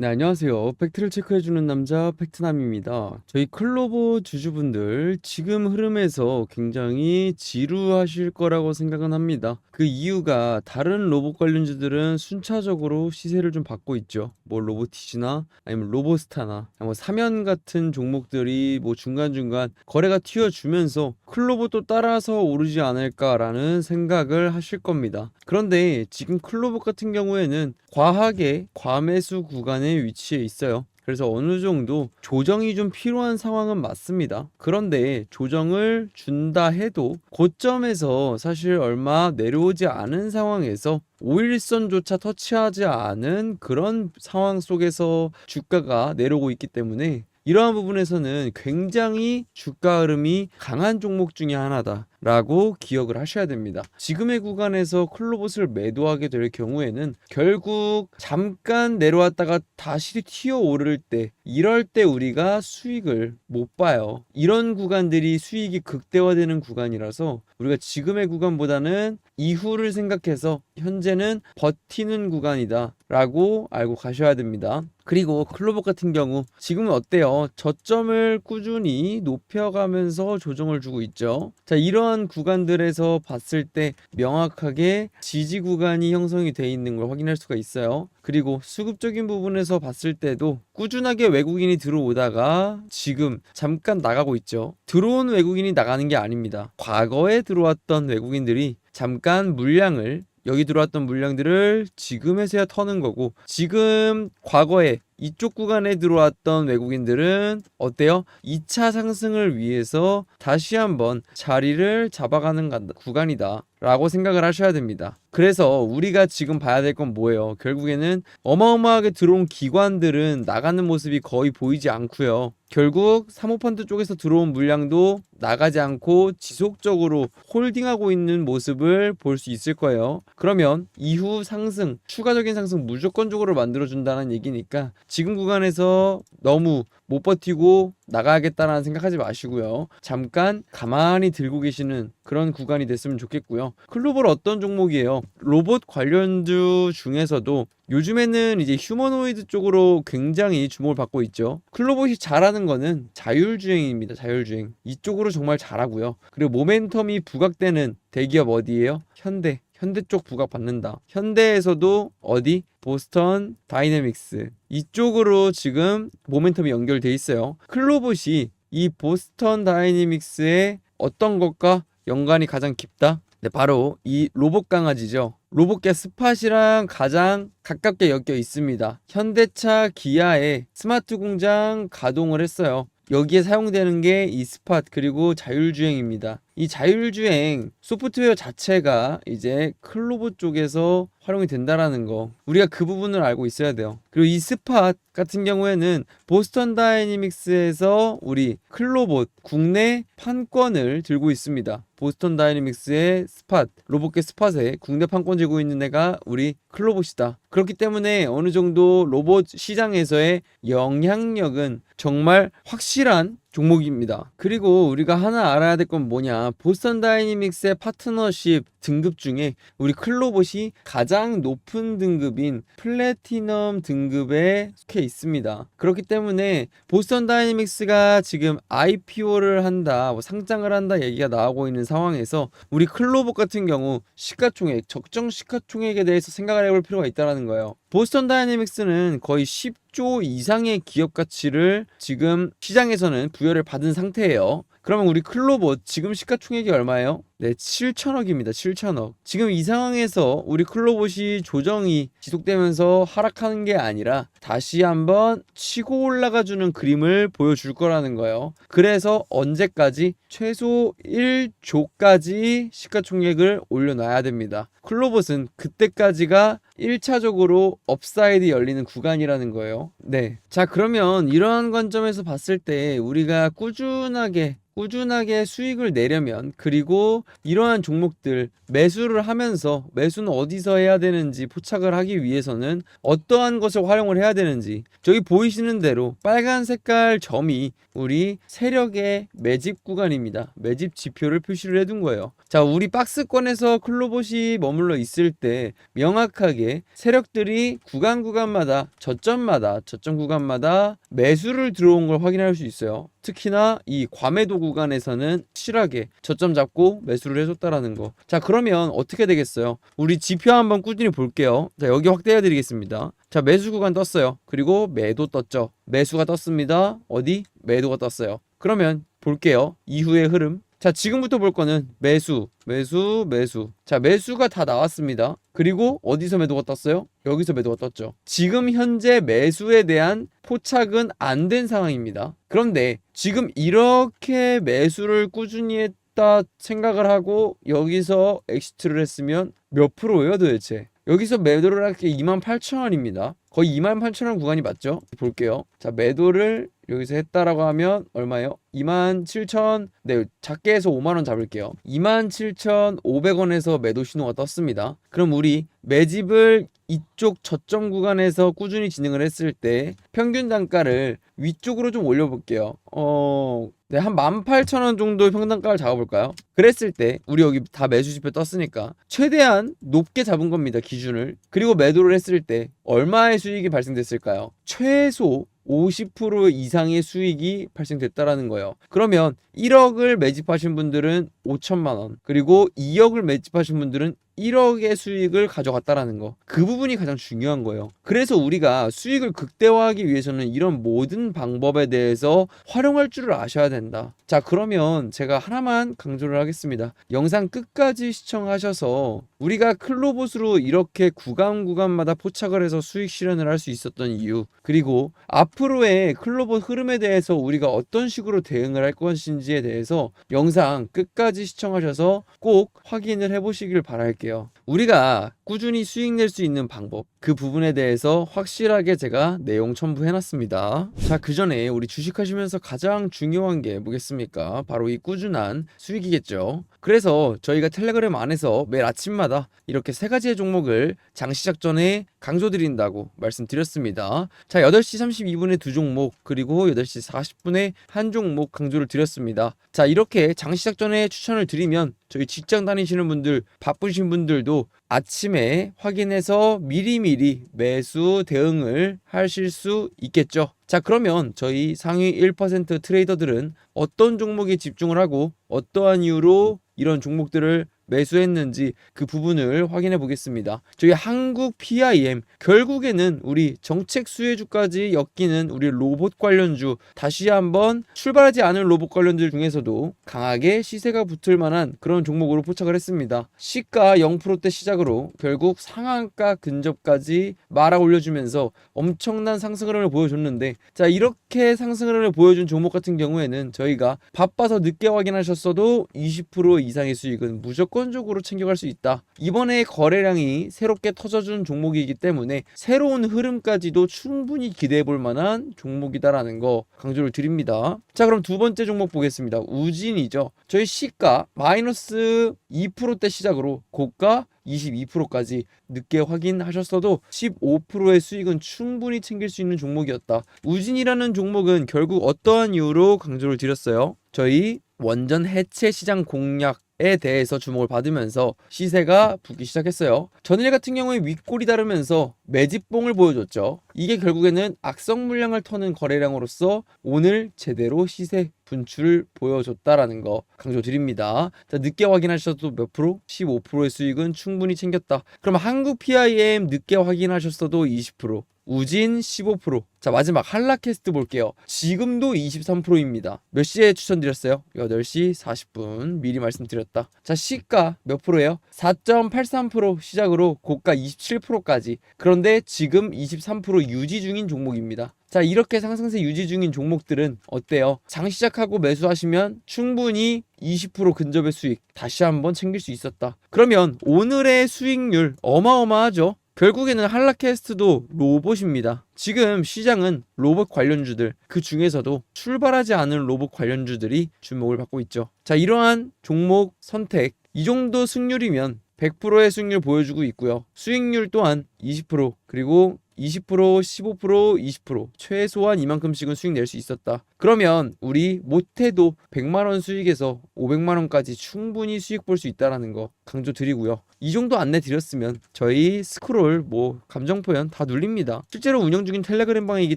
네, 안녕하세요. 팩트를 체크해주는 남자 팩트남입니다. 저희 클로버 주주분들 지금 흐름에서 굉장히 지루하실 거라고 생각은 합니다. 그 이유가 다른 로봇 관련주들은 순차적으로 시세를 좀 받고 있죠. 뭐 로보티지나 아니면 로보스타나 뭐 사면 같은 종목들이 뭐 중간중간 거래가 튀어주면서 클로버도 따라서 오르지 않을까라는 생각을 하실 겁니다. 그런데 지금 클로버 같은 경우에는 과하게 과매수 구간에 위치해 있어요. 그래서 어느 정도 조정이 좀 필요한 상황은 맞습니다. 그런데 조정을 준다 해도 고점에서 사실 얼마 내려오지 않은 상황에서 5일선조차 터치하지 않은 그런 상황 속에서 주가가 내려오고 있기 때문에 이러한 부분에서는 굉장히 주가 흐름이 강한 종목 중에 하나다 라고 기억을 하셔야 됩니다. 지금의 구간에서 클로봇을 매도하게 될 경우에는 결국 잠깐 내려왔다가 다시 튀어 오를 때 이럴 때 우리가 수익을 못 봐요. 이런 구간들이 수익이 극대화되는 구간이라서 우리가 지금의 구간보다는 이후를 생각해서 현재는 버티는 구간이다 라고 알고 가셔야 됩니다. 그리고 클로버 같은 경우 지금은 어때요? 저점을 꾸준히 높여가면서 조정을 주고 있죠. 자, 이 러한 구간들에서 봤을 때 명확하게 지지 구간이 형성이 돼 있는 걸 확인할 수가 있어요. 그리고 수급적인 부분에서 봤을 때도 꾸준하게 외국인이 들어오다가 지금 잠깐 나가고 있죠. 들어온 외국인이 나가는 게 아닙니다. 과거에 들어왔던 외국인들이 잠깐 물량을 여기 들어왔던 물량들을 지금에서야 터는 거고 지금 과거에 이쪽 구간에 들어왔던 외국인들은 어때요? 2차 상승을 위해서 다시 한번 자리를 잡아가는 간- 구간이다. 라고 생각을 하셔야 됩니다. 그래서 우리가 지금 봐야 될 건 뭐예요? 결국에는 어마어마하게 들어온 기관들은 나가는 모습이 거의 보이지 않고요. 결국 사모펀드 쪽에서 들어온 물량도 나가지 않고 지속적으로 홀딩하고 있는 모습을 볼 수 있을 거예요. 그러면 이후 상승, 추가적인 상승 무조건적으로 만들어준다는 얘기니까 지금 구간에서 너무 못 버티고 나가야겠다라는 생각하지 마시고요. 잠깐 가만히 들고 계시는 그런 구간이 됐으면 좋겠고요. 클로벌 어떤 종목이에요? 로봇 관련주 중에서도 요즘에는 이제 휴머노이드 쪽으로 굉장히 주목을 받고 있죠. 클로봇이 잘하는 거는 자율주행입니다. 자율주행. 이쪽으로 정말 잘하고요. 그리고 모멘텀이 부각되는 대기업 어디예요? 현대. 현대 쪽 부각 받는다. 현대에서도 어디? 보스턴 다이내믹스. 이쪽으로 지금 모멘텀이 연결돼 있어요. 클로봇이 이 보스턴 다이내믹스의 어떤 것과 연관이 가장 깊다? 네, 바로 이 로봇 강아지죠. 로봇계 스팟이랑 가장 가깝게 엮여 있습니다. 현대차 기아의 스마트 공장 가동을 했어요. 여기에 사용되는 게 이 스팟 그리고 자율주행입니다. 이 자율주행 소프트웨어 자체가 이제 클로봇 쪽에서 활용이 된다라는 거 우리가 그 부분을 알고 있어야 돼요. 그리고 이 스팟 같은 경우에는 보스턴 다이내믹스에서 우리 클로봇 국내 판권을 들고 있습니다. 보스턴 다이내믹스의 스팟 로봇계 스팟에 국내 판권 들고 있는 애가 우리 클로봇이다. 그렇기 때문에 어느 정도 로봇 시장에서의 영향력은 정말 확실한 종목입니다. 그리고 우리가 하나 알아야 될 건 뭐냐. 보스턴 다이내믹스의 파트너십 등급 중에 우리 클로봇이 가장 높은 등급인 플래티넘 등급에 속해 있습니다. 그렇기 때문에 보스턴 다이내믹스가 지금 IPO를 한다, 뭐 상장을 한다 얘기가 나오고 있는 상황에서 우리 클로봇 같은 경우 시가총액, 적정 시가총액에 대해서 생각을 해볼 필요가 있다는 거예요. 보스턴 다이내믹스는 거의 10조 이상의 기업 가치를 지금 시장에서는 부여를 받은 상태예요. 그러면 우리 클로봇 지금 시가총액이 얼마예요? 네, 7천억입니다. 7천억. 지금 이 상황에서 우리 클로봇이 조정이 지속되면서 하락하는 게 아니라 다시 한번 치고 올라가 주는 그림을 보여줄 거라는 거예요. 그래서 언제까지 최소 1조까지 시가총액을 올려놔야 됩니다. 클로봇은 그때까지가 1차적으로 업사이드 열리는 구간이라는 거예요. 네. 자, 그러면 이러한 관점에서 봤을 때 우리가 꾸준하게 꾸준하게 수익을 내려면 그리고 이러한 종목들 매수를 하면서 매수는 어디서 해야 되는지 포착을 하기 위해서는 어떠한 것을 활용을 해야 되는지 저기 보이시는 대로 빨간 색깔 점이 우리 세력의 매집 구간입니다. 매집 지표를 표시를 해둔 거예요. 자, 우리 박스권에서 클로봇이 머물러 있을 때 명확하게 세력들이 구간 구간마다 저점마다 저점 구간마다 매수를 들어온 걸 확인할 수 있어요. 특히나 이 과매도 구간에서는 실하게 저점 잡고 매수를 해줬다라는 거. 자 그러면 어떻게 되겠어요? 우리 지표 한번 꾸준히 볼게요. 자 여기 확대해 드리겠습니다. 자 매수 구간 떴어요. 그리고 매도 떴죠. 매수가 떴습니다. 어디? 매도가 떴어요. 그러면 볼게요. 이후의 흐름. 자, 지금부터 볼 거는 매수, 매수, 매수. 자, 매수가 다 나왔습니다. 그리고 어디서 매도가 떴어요? 여기서 매도가 떴죠. 지금 현재 매수에 대한 포착은 안 된 상황입니다. 그런데 지금 이렇게 매수를 꾸준히 했다 생각을 하고 여기서 엑시트를 했으면 몇 프로예요 도대체? 여기서 매도를 할게 28,000원입니다. 거의 28,000원 구간이 맞죠? 볼게요. 자, 매도를 여기서 했다라고 하면 얼마예요? 27,000 네, 작게 해서 5만 원 잡을게요. 27,500원에서 매도 신호가 떴습니다. 그럼 우리 매집을 이쪽 저점 구간에서 꾸준히 진행을 했을 때 평균 단가를 위쪽으로 좀 올려볼게요. 어, 네, 한 18,000원 정도 평단가를 잡아볼까요? 그랬을 때 우리 여기 다 매수 지표 떴으니까 최대한 높게 잡은 겁니다. 기준을. 그리고 매도를 했을 때 얼마의 수익이 발생됐을까요? 최소 50% 이상의 수익이 발생됐다라는 거예요. 그러면 1억을 매집하신 분들은 5천만 원, 그리고 2억을 매집하신 분들은 1억의 수익을 가져갔다라는 거. 그 부분이 가장 중요한 거예요. 그래서 우리가 수익을 극대화하기 위해서는 이런 모든 방법에 대해서 활용할 줄을 아셔야 된다. 자, 그러면 제가 하나만 강조를 하겠습니다. 영상 끝까지 시청하셔서 우리가 클로봇으로 이렇게 구간 구간마다 포착을 해서 수익 실현을 할 수 있었던 이유, 그리고 앞으로의 클로봇 흐름에 대해서 우리가 어떤 식으로 대응을 할 것인지에 대해서 영상 끝까지 시청하셔서 꼭 확인을 해보시길 바랄게요. 우리가 꾸준히 수익 낼 수 있는 방법, 그 부분에 대해서 확실하게 제가 내용 첨부해 놨습니다. 자, 그 전에 우리 주식하시면서 가장 중요한 게 뭐겠습니까? 바로 이 꾸준한 수익이겠죠. 그래서 저희가 텔레그램 안에서 매일 아침마다 이렇게 세 가지의 종목을 장 시작 전에 강조드린다고 말씀드렸습니다. 자, 8시 32분에 두 종목, 그리고 8시 40분에 한 종목 강조를 드렸습니다. 자, 이렇게 장 시작 전에 추천을 드리면 저희 직장 다니시는 분들, 바쁘신 분들도 아침에 확인해서 미리미리 매수 대응을 하실 수 있겠죠. 자, 그러면 저희 상위 1% 트레이더들은 어떤 종목에 집중을 하고 어떠한 이유로 이런 종목들을 매수했는지 그 부분을 확인해 보겠습니다. 저희 한국 PIM 결국에는 우리 정책 수혜주까지 엮이는 우리 로봇 관련주 다시 한번 출발하지 않은 로봇 관련주 중에서도 강하게 시세가 붙을 만한 그런 종목으로 포착을 했습니다. 시가 0%대 시작으로 결국 상한가 근접까지 말아 올려주면서 엄청난 상승 흐름을 보여줬는데 자 이렇게 상승 흐름을 보여준 종목 같은 경우에는 저희가 바빠서 늦게 확인하셨어도 20% 이상의 수익은 무조건 무조건적으로 챙겨갈 수 있다. 이번에 거래량이 새롭게 터져준 종목이기 때문에 새로운 흐름까지도 충분히 기대해 볼 만한 종목이다라는 거 강조를 드립니다. 자, 그럼 두 번째 종목 보겠습니다. 우진이죠. 저희 시가 마이너스 2%대 시작으로 고가 22%까지 늦게 확인하셨어도 15%의 수익은 충분히 챙길 수 있는 종목이었다. 우진이라는 종목은 결국 어떠한 이유로 강조를 드렸어요? 저희 원전 해체 시장 공략 에 대해서 주목을 받으면서 시세가 붙기 시작했어요. 전일 같은 경우에 윗골이 다르면서 매집봉을 보여줬죠. 이게 결국에는 악성 물량을 터는 거래량으로서 오늘 제대로 시세 분출을 보여줬다라는 거 강조드립니다. 자, 늦게 확인하셔도 몇 프로? 15%의 수익은 충분히 챙겼다. 그럼 한국 PIM 늦게 확인하셨어도 20%. 우진 15%. 자, 마지막 한라캐스트 볼게요. 지금도 23%입니다. 몇 시에 추천드렸어요? 8시 40분. 미리 말씀드렸다. 자, 시가 몇 프로예요? 4.83% 시작으로 고가 27%까지. 그런데 지금 23% 유지 중인 종목입니다. 자, 이렇게 상승세 유지 중인 종목들은 어때요? 장 시작하고 매수하시면 충분히 20% 근접의 수익 다시 한번 챙길 수 있었다. 그러면 오늘의 수익률 어마어마하죠? 결국에는 한라캐스트도 로봇입니다. 지금 시장은 로봇 관련주들 그 중에서도 출발하지 않은 로봇 관련주들이 주목을 받고 있죠. 자, 이러한 종목 선택 이 정도 승률이면 100%의 수익률 보여주고 있고요. 수익률 또한 20% 그리고 20%, 15%, 20% 최소한 이만큼씩은 수익 낼 수 있었다. 그러면 우리 못해도 100만 원 수익에서 500만 원까지 충분히 수익 볼 수 있다라는 거 강조드리고요. 이 정도 안내 드렸으면 저희 스크롤 뭐 감정 표현 다 눌립니다. 실제로 운영 중인 텔레그램 방이기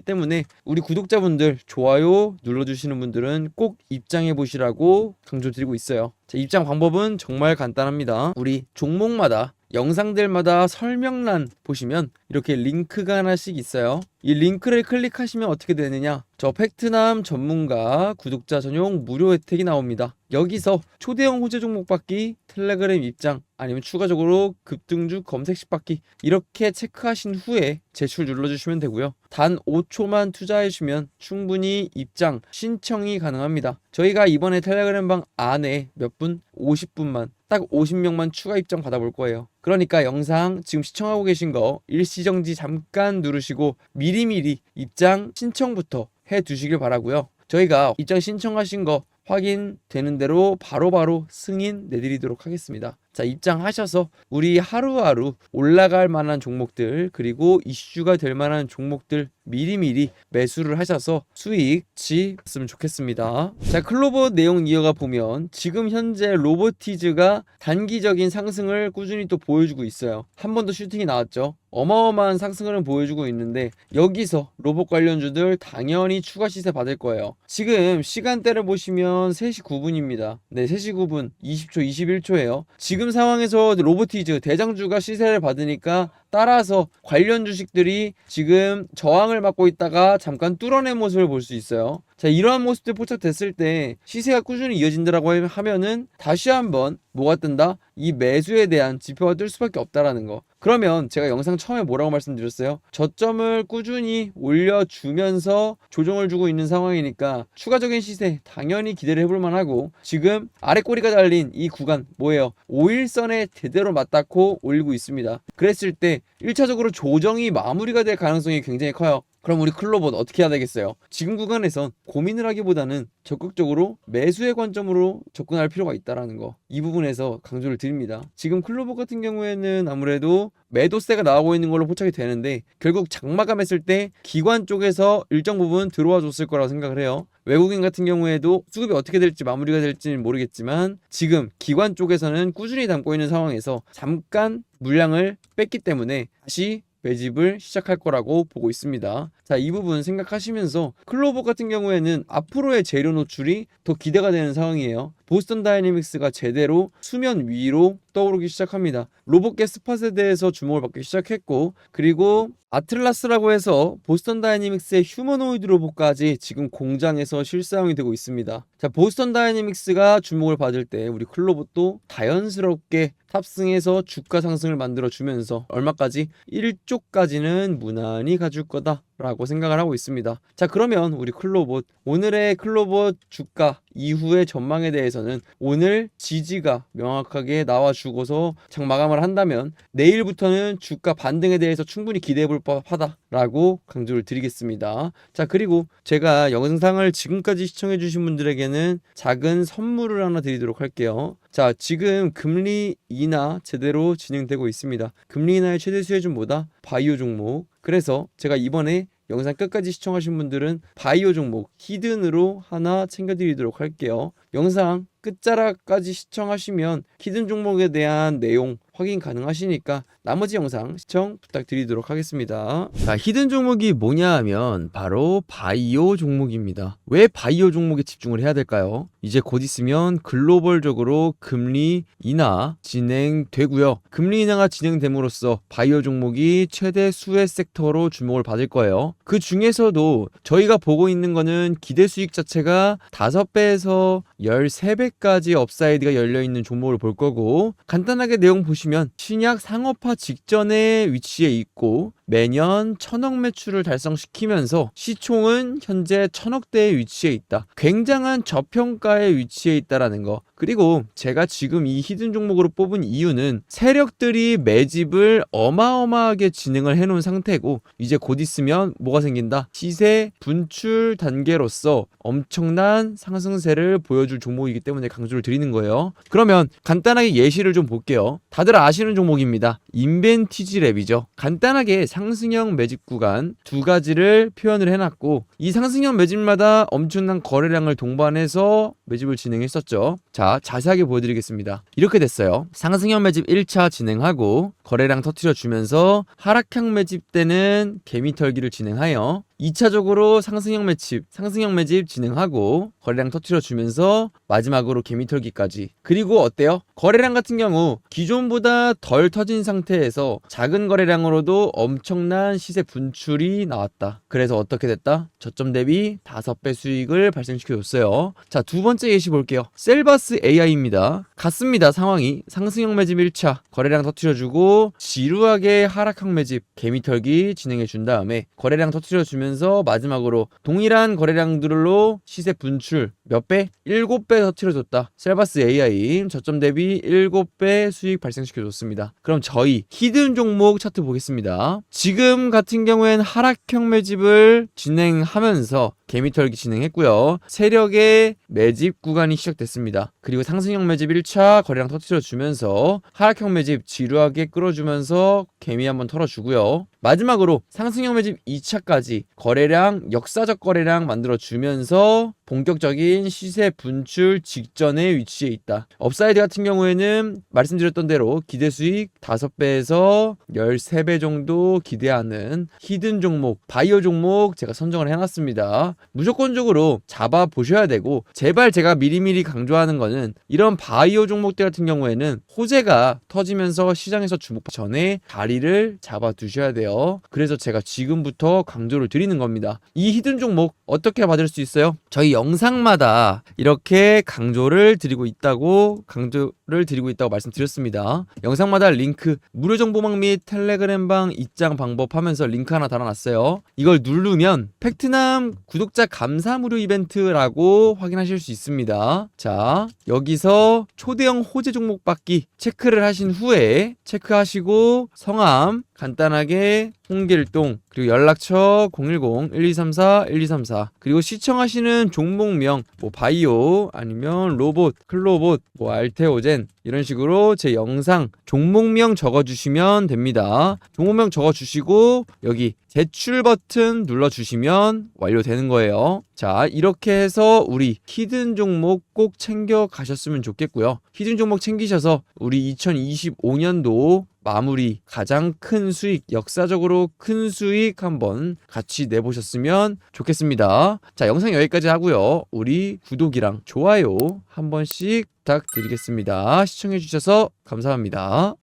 때문에 우리 구독자분들 좋아요 눌러 주시는 분들은 꼭 입장해 보시라고 강조드리고 있어요. 자, 입장 방법은 정말 간단합니다. 우리 종목마다 영상들마다 설명란 보시면 이렇게 링크가 하나씩 있어요. 이 링크를 클릭하시면 어떻게 되느냐? 저 팩트남 전문가 구독자 전용 무료 혜택이 나옵니다. 여기서 초대형 호재 종목 받기, 텔레그램 입장, 아니면 추가적으로 급등주 검색식 받기 이렇게 체크하신 후에 제출 눌러주시면 되고요. 단 5초만 투자해주면 충분히 입장 신청이 가능합니다. 저희가 이번에 텔레그램 방 안에 몇 분? 50분만 딱 50명만 추가 입장 받아볼 거예요. 그러니까 영상 지금 시청하고 계신 거 일시정지 잠깐 누르시고 미리미리 입장 신청부터 해 두시길 바라고요. 저희가 입장 신청하신 거 확인되는 대로 바로바로 승인 내드리도록 하겠습니다. 자, 입장하셔서 우리 하루하루 올라갈 만한 종목들 그리고 이슈가 될 만한 종목들 미리미리 매수를 하셔서 수익치 봤으면 좋겠습니다. 자, 클로버 내용 이어가 보면 지금 현재 로보티즈가 단기적인 상승을 꾸준히 또 보여주고 있어요. 한 번 더 슈팅이 나왔죠. 어마어마한 상승을 보여주고 있는데 여기서 로봇 관련주들 당연히 추가 시세 받을 거예요. 지금 시간대를 보시면 3시 9분입니다. 네, 3시 9분 20초, 21초예요. 지금 상황에서 로보티 즈 대장주가 시세를 받으니까 따라서 관련 주식들이 지금 저항을 받고 있다가 잠깐 뚫어낸 모습을 볼 수 있어요. 자, 이러한 모습들 포착됐을 때 시세가 꾸준히 이어진다라고 하면은 다시 한번 뭐가 뜬다? 이 매수에 대한 지표가 뜰 수밖에 없다라는 거. 그러면 제가 영상 처음에 뭐라고 말씀드렸어요? 저점을 꾸준히 올려주면서 조정을 주고 있는 상황이니까 추가적인 시세 당연히 기대를 해볼 만하고 지금 아래 꼬리가 달린 이 구간 뭐예요? 5일선에 제대로 맞닿고 올리고 있습니다. 그랬을 때 1차적으로 조정이 마무리가 될 가능성이 굉장히 커요. 그럼 우리 클로버는 어떻게 해야 되겠어요? 지금 구간에선 고민을 하기보다는 적극적으로 매수의 관점으로 접근할 필요가 있다라는 거. 이 부분에서 강조를 드립니다. 지금 클로버 같은 경우에는 아무래도 매도세가 나오고 있는 걸로 포착이 되는데 결국 장마감 했을 때 기관 쪽에서 일정 부분 들어와 줬을 거라고 생각을 해요. 외국인 같은 경우에도 수급이 어떻게 될지 마무리가 될지는 모르겠지만 지금 기관 쪽에서는 꾸준히 담고 있는 상황에서 잠깐 물량을 뺐기 때문에 다시 매집을 시작할 거라고 보고 있습니다. 자, 이 부분 생각하시면서 클로버 같은 경우에는 앞으로의 재료 노출이 더 기대가 되는 상황이에요. 보스턴 다이내믹스가 제대로 수면 위로 떠오르기 시작합니다. 로봇계 스팟에 대해서 주목을 받기 시작했고, 그리고 아틀라스라고 해서 보스턴 다이내믹스의 휴머노이드 로봇까지 지금 공장에서 실사용이 되고 있습니다. 자, 보스턴 다이내믹스가 주목을 받을 때 우리 클로봇도 자연스럽게 탑승해서 주가 상승을 만들어 주면서 얼마까지 1조까지는 무난히 가줄 거다. 라고 생각을 하고 있습니다. 자, 그러면 우리 클로봇 오늘의 클로봇 주가 이후의 전망에 대해서는 오늘 지지가 명확하게 나와 주고서 장 마감을 한다면 내일부터는 주가 반등에 대해서 충분히 기대해 볼 법하다라고 강조를 드리겠습니다. 자, 그리고 제가 영상을 지금까지 시청해 주신 분들에게는 작은 선물을 하나 드리도록 할게요. 자, 지금 금리 인하 제대로 진행되고 있습니다. 금리 인하의 최대 수혜준보다 바이오 종목. 그래서 제가 이번에 영상 끝까지 시청하신 분들은 바이오 종목 히든으로 하나 챙겨드리도록 할게요. 영상 끝자락까지 시청하시면 히든 종목에 대한 내용 확인 가능하시니까 나머지 영상 시청 부탁드리도록 하겠습니다. 자, 히든 종목이 뭐냐 하면 바로 바이오 종목입니다. 왜 바이오 종목에 집중을 해야 될까요? 이제 곧 있으면 글로벌적으로 금리 인하 진행되고요. 금리 인하가 진행됨으로써 바이오 종목이 최대 수혜 섹터로 주목을 받을 거예요. 그 중에서도 저희가 보고 있는 거는 기대 수익 자체가 5배에서 13배까지 업사이드가 열려 있는 종목을 볼 거고 간단하게 내용 보시면 신약 상업화 직전에 위치해 있고 매년 천억 매출을 달성시키면서 시총은 현재 천억대에 위치해 있다. 굉장한 저평가에 위치해 있다라는 거. 그리고 제가 지금 이 히든 종목으로 뽑은 이유는 세력들이 매집을 어마어마하게 진행을 해놓은 상태고 이제 곧 있으면 뭐가 생긴다? 시세 분출 단계로서 엄청난 상승세를 보여줄 종목이기 때문에 강조를 드리는 거예요. 그러면 간단하게 예시를 좀 볼게요. 다들 아시는 종목입니다. 인벤티지 랩이죠. 간단하게 상 상승형 매집 구간 두 가지를 표현을 해놨고 이 상승형 매집마다 엄청난 거래량을 동반해서 매집을 진행했었죠. 자, 자세하게 보여드리겠습니다. 이렇게 됐어요. 상승형 매집 1차 진행하고 거래량 터트려 주면서 하락형 매집 때는 개미 털기를 진행하여 2차적으로 상승형 매집, 상승형 매집 진행하고 거래량 터트려 주면서 마지막으로 개미 털기까지. 그리고 어때요? 거래량 같은 경우 기존보다 덜 터진 상태에서 작은 거래량으로도 엄청난 시세 분출이 나왔다. 그래서 어떻게 됐다? 저점 대비 5배 수익을 발생시켜 줬어요. 자, 두 번째 예시 볼게요. 셀바스 AI입니다. 같습니다. 상황이 상승형 매집 1차 거래량 터트려 주고 지루하게 하락형 매집 개미 털기 진행해 준 다음에 거래량 터트려 주면 서 마지막으로 동일한 거래량들로 시세 분출 몇 배? 7배 터트려 줬다. 셀바스 AI 저점 대비 7배 수익 발생시켜 줬습니다. 그럼 저희 히든 종목 차트 보겠습니다. 지금 같은 경우엔 하락형 매집을 진행하면서 개미털기 진행했고요. 세력의 매집 구간이 시작됐습니다. 그리고 상승형 매집 1차 거래량 터트려 주면서 하락형 매집 지루하게 끌어주면서 개미 한번 털어주고요. 마지막으로 상승형 매집 2차까지 거래량 역사적 거래량 만들어 주면서 본격적인 시세 분출 직전에 위치해 있다. 업사이드 같은 경우에는 말씀드렸던 대로 기대 수익 5배에서 13배 정도 기대하는 히든 종목, 바이오 종목 제가 선정을 해놨습니다. 무조건적으로 잡아 보셔야 되고 제발 제가 미리미리 강조하는 거는 이런 바이오 종목들 같은 경우에는 호재가 터지면서 시장에서 주목 전에 다리를 잡아 두셔야 돼요. 그래서 제가 지금부터 강조를 드리는 겁니다. 이 히든 종목 어떻게 받을 수 있어요? 저희 영상마다 이렇게 강조를 드리고 있다고 강조를 드리고 있다고 말씀드렸습니다. 영상마다 링크 무료 정보망 및 텔레그램방 입장 방법 하면서 링크 하나 달아놨어요. 이걸 누르면 팩트남 구독자 감사 무료 이벤트라고 확인하실 수 있습니다. 자 여기서 초대형 호재 종목 받기 체크를 하신 후에 체크하시고 성함 간단하게 홍길동 그리고 연락처 010-1234-1234 그리고 시청하시는 종목명 뭐 바이오 아니면 로봇, 클로봇, 뭐 알테오젠 이런 식으로 제 영상 종목명 적어주시면 됩니다. 종목명 적어주시고 여기 제출 버튼 눌러주시면 완료되는 거예요. 자 이렇게 해서 우리 히든 종목 꼭 챙겨 가셨으면 좋겠고요. 히든 종목 챙기셔서 우리 2025년도 마무리 가장 큰 수익 역사적으로 큰 수익 한번 같이 내보셨으면 좋겠습니다. 자 영상 여기까지 하고요. 우리 구독이랑 좋아요 한 번씩 부탁드리겠습니다. 시청해주셔서 감사합니다.